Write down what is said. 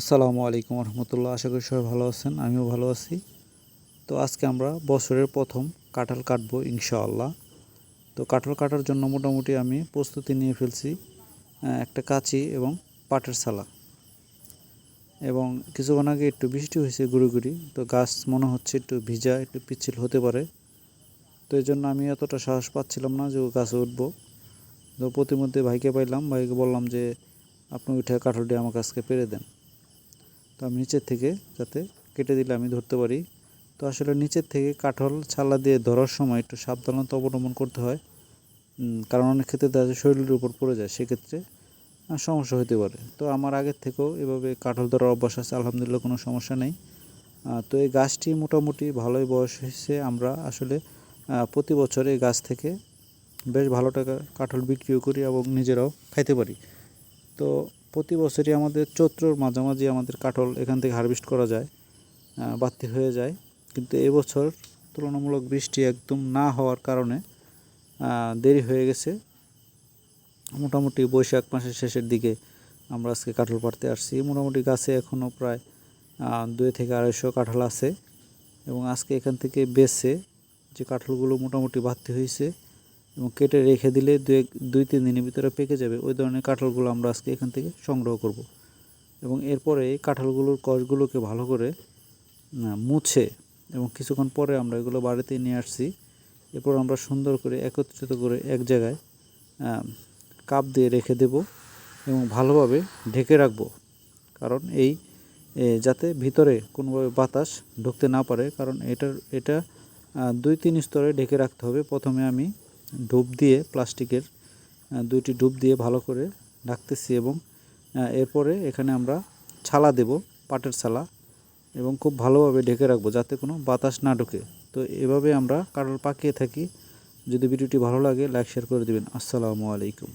আসসালামু আলাইকুম রহমতুল্লাহ। আশা করি সবাই ভালো আছেন, আমিও ভালো আছি। তো আজকে আমরা বছরের প্রথম কাঁঠাল কাটবো ইনশাআল্লাহ। তো কাঁঠাল কাটার জন্য মোটামুটি আমি প্রস্তুতি নিয়ে ফেলছি একটা কাঁচি এবং পাটের সালা এবং কিছুক্ষণ আগে একটু বৃষ্টি হয়েছে গুড়ি গুড়ি তো গাছ মনে হচ্ছে একটু ভিজা, একটু পিচ্ছিল হতে পারে। তো এই জন্য আমি এতটা সাহস পাচ্ছিলাম না যে গাছে উঠবো। তো প্রতিমধ্যে ভাইকে পাইলাম, ভাইকে বললাম যে, আপনি উঠে কাঁঠালটি আমাকে আজকে পেরে দেন। তো আমি নিচের থেকে যাতে কেটে দিলে আমি ধরতে পারি। তো আসলে নিচের থেকে কাঠল ছালা দিয়ে ধরার সময় একটু সাবধানতা অবলম্বন করতে হয়। কারণ অনেক ক্ষেত্রে দেখা শরীরের উপর পড়ে যায়, সেক্ষেত্রে সমস্যা হতে পারে। তো আমার আগের থেকেও এভাবে কাঠল ধরার অভ্যাস আছে, আলহামদুলিল্লাহ কোনো সমস্যা নেই। তো এই গাছটি মোটামুটি ভালোই বয়স হয়েছে। আমরা আসলে প্রতি বছর এই গাছ থেকে বেশ ভালো টাকা কাঠল বিক্রিও করি এবং নিজেরাও খাইতে পারি। তো প্রতি বছরই আমাদের চৈত্রর মাঝামাঝি আমাদের কাঠল এখান থেকে হারভেস্ট করা যায় বাড়তি হয়ে যায়। কিন্তু এবছর তুলনামূলক বৃষ্টি একদম না হওয়ার কারণে দেরি হয়ে গেছে। মোটামুটি বৈশাখ মাসের শেষের দিকে আমরা আজকে কাঁঠাল পাড়তে আসছি। মোটামুটি গাছে এখনও প্রায় দুই থেকে আড়াইশো কাঁঠাল আছে। এবং আজকে এখান থেকে বেছে যে কাঁঠালগুলো মোটামুটি বাড়তি হয়েছে এবং কেটে রেখে দিলে দুই দুই, তিন দিনের ভিতরে পেকে যাবে। ওই ধরনের কাঁঠালগুলো আমরা আজকে এখান থেকে সংগ্রহ করব। এবং এরপরে এই কাঁঠালগুলোর কষগুলোকে ভালো করে মুছে এবং কিছুক্ষণ পরে আমরা এগুলো বাড়িতে নিয়ে আসছি। এরপর আমরা সুন্দর করে একত্রিত করে এক জায়গায় কাপ দিয়ে রেখে দেব এবং ভালোভাবে ঢেকে রাখব। কারণ এই যাতে ভিতরে কোনোভাবে বাতাস ঢুকতে না পারে, কারণ এটার, এটা দুই, তিন স্তরে ঢেকে রাখতে হবে। প্রথমে আমি ডুব দিয়ে, প্লাস্টিকের দুইটি ডুব দিয়ে ভালো করে ঢাকতেছি এবং এরপরে এখানে আমরা ছালা দেব, পাটের ছালা, এবং খুব ভালোভাবে ঢেকে রাখব যাতে কোনো বাতাস না ঢুকে। তো এভাবে আমরা কাটল পাকিয়ে থাকি। যদি ভিডিওটি ভালো লাগে, লাইক, শেয়ার করে দেবেন। আসসালামু আলাইকুম।